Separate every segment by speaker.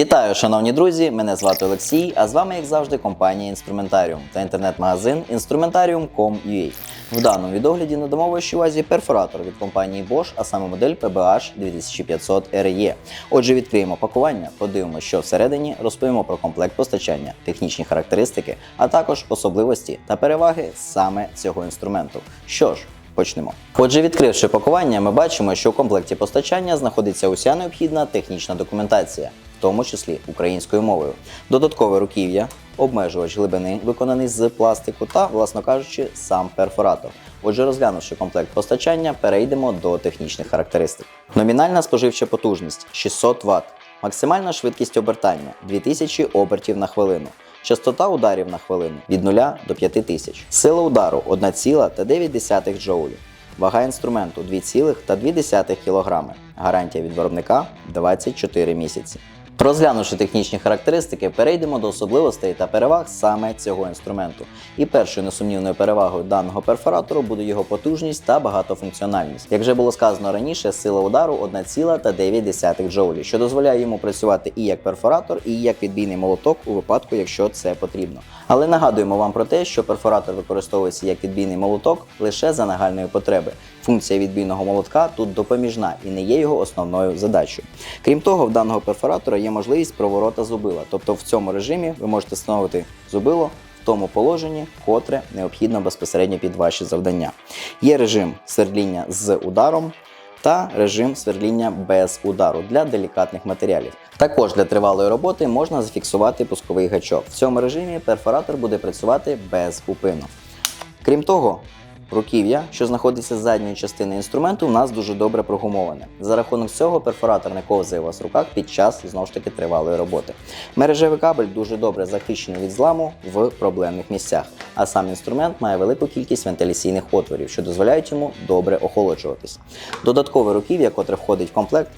Speaker 1: Вітаю, шановні друзі! Мене звати Олексій, а з вами, як завжди, компанія Інструментаріум та інтернет-магазин Instrumentarium.com.ua. В даному відогляді надамо вашій увазі перфоратор від компанії Bosch, а саме модель PBH 2500 RE. Отже, відкриємо пакування, подивимося, що всередині, розповімо про комплект постачання, технічні характеристики, а також особливості та переваги саме цього інструменту. Що ж, Почнемо. Отже, відкривши пакування, ми бачимо, що в комплекті постачання знаходиться уся необхідна технічна документація, в тому числі українською мовою, додаткове руків'я, обмежувач глибини, виконаний з пластику, та, власно кажучи, сам перфоратор. Отже, розглянувши комплект постачання, перейдемо до технічних характеристик. Номінальна споживча потужність 600 Вт, максимальна швидкість обертання 2000 обертів на хвилину. Частота ударів на хвилину від 0 до 5000. Сила удару 1,9 джоулі. Вага інструменту 2,2 кг. Гарантія від виробника 24 місяці. Розглянувши технічні характеристики, перейдемо до особливостей та переваг саме цього інструменту. І першою несумнівною перевагою даного перфоратору буде його потужність та багатофункціональність. Як вже було сказано раніше, сила удару 1,9 джоулі, що дозволяє йому працювати і як перфоратор, і як відбійний молоток у випадку, якщо це потрібно. Але нагадуємо вам про те, що перфоратор використовується як відбійний молоток лише за нагальної потреби. Функція відбійного молотка тут допоміжна і не є його основною задачею. Крім того, в даного перфоратора є можливість проворота зубила, тобто в цьому режимі ви можете встановити зубило в тому положенні, котре необхідно безпосередньо під ваші завдання. Є режим свердління з ударом. Та режим сверління без удару для делікатних матеріалів. Також для тривалої роботи можна зафіксувати пусковий гачок. В цьому режимі перфоратор буде працювати без упину. Крім того, руків'я, що знаходиться з задньої частини інструменту, у нас дуже добре прогумоване. За рахунок цього перфоратор не ковзає у вас в руках під час знову ж таки тривалої роботи. Мережевий кабель дуже добре захищений від зламу в проблемних місцях, а сам інструмент має велику кількість вентиляційних отворів, що дозволяють йому добре охолоджуватись. Додаткове руків'я, котре входить в комплект,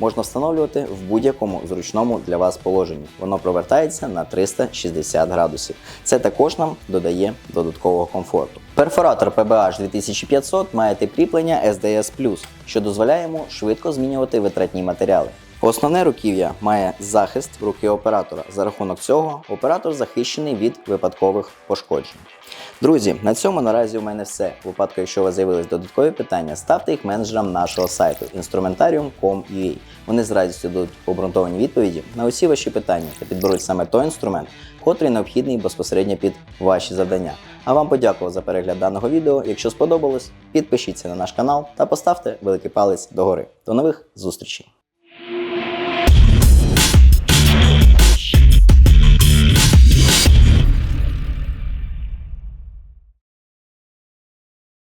Speaker 1: можна встановлювати в будь-якому зручному для вас положенні. Воно провертається на 360 градусів. Це також нам додає додаткового комфорту. Перфоратор PBH 2500 має тип кріплення SDS+, що дозволяє йому швидко змінювати витратні матеріали. Основне руків'я має захист руки оператора. За рахунок цього оператор захищений від випадкових пошкоджень. Друзі, на цьому наразі у мене все. У випадку, якщо у вас з'явились додаткові питання, ставте їх менеджерам нашого сайту instrumentarium.com.ua. Вони з радістю дадуть обґрунтовані відповіді на усі ваші питання та підберуть саме той інструмент, котрий необхідний безпосередньо під ваші завдання. А вам подякував за перегляд даного відео. Якщо сподобалось, підпишіться на наш канал та поставте великий палець догори. До нових зустрічей!